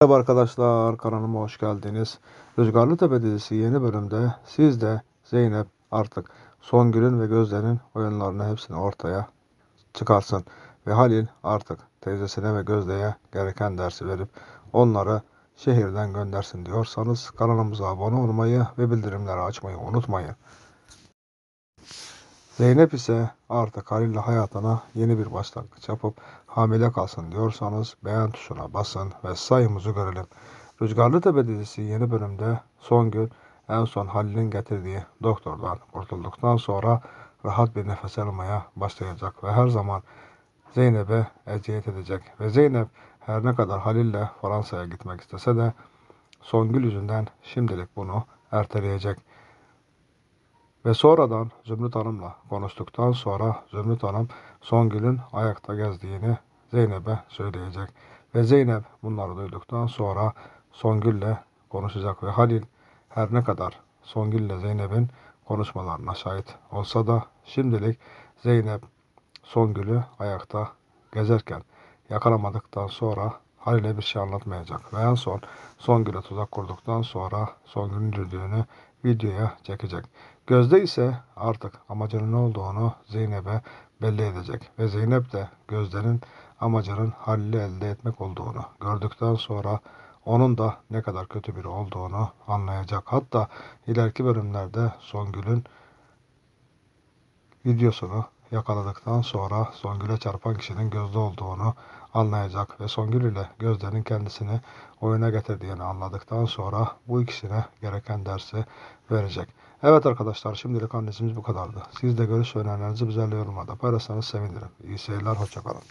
Merhaba arkadaşlar, kanalıma hoş geldiniz. Rüzgarlı Tepe dizisi yeni bölümde siz de Zeynep artık Songül'ün ve Gözde'nin oyunlarını hepsini ortaya çıkarsın. Ve Halil artık teyzesine ve Gözde'ye gereken dersi verip onları şehirden göndersin diyorsanız kanalımıza abone olmayı ve bildirimleri açmayı unutmayın. Zeynep ise artık Halil'le hayatına yeni bir başlangıç yapıp hamile kalsın diyorsanız beğen tuşuna basın ve sayımızı görelim. Rüzgarlı Tepe dizisi yeni bölümde Songül en son Halil'in getirdiği doktordan kurtulduktan sonra rahat bir nefes almaya başlayacak ve her zaman Zeynep'e eziyet edecek ve Zeynep her ne kadar Halil'le Fransa'ya gitmek istese de Songül yüzünden şimdilik bunu erteleyecek. Ve sonradan Zümrüt Hanım'la konuştuktan sonra Zümrüt Hanım Songül'ün ayakta gezdiğini Zeynep'e söyleyecek. Ve Zeynep bunları duyduktan sonra Songül'le konuşacak ve Halil her ne kadar Songül'le Zeynep'in konuşmalarına şahit olsa da şimdilik Zeynep Songül'ü ayakta gezerken yakalamadıktan sonra Halil'e bir şey anlatmayacak. Ve en son Songül'e tuzak kurduktan sonra Songül'ün dürdüğünü videoya çekecek. Gözde ise artık amacının ne olduğunu Zeynep'e belli edecek. Ve Zeynep de Gözde'nin amacının Halil'i elde etmek olduğunu gördükten sonra onun da ne kadar kötü biri olduğunu anlayacak. Hatta ileriki bölümlerde Songül'ün videosunu yakaladıktan sonra Songül'e çarpan kişinin Gözde olduğunu anlayacak ve Songül ile Gözde'nin kendisini oyuna getirdiğini anladıktan sonra bu ikisine gereken dersi verecek. Evet arkadaşlar şimdilik analizimiz bu kadardı. Siz de görüş önerilerinizi bizlerle yorumlarda paylaşırsanız sevinirim. İyi seyirler, hoşçakalın.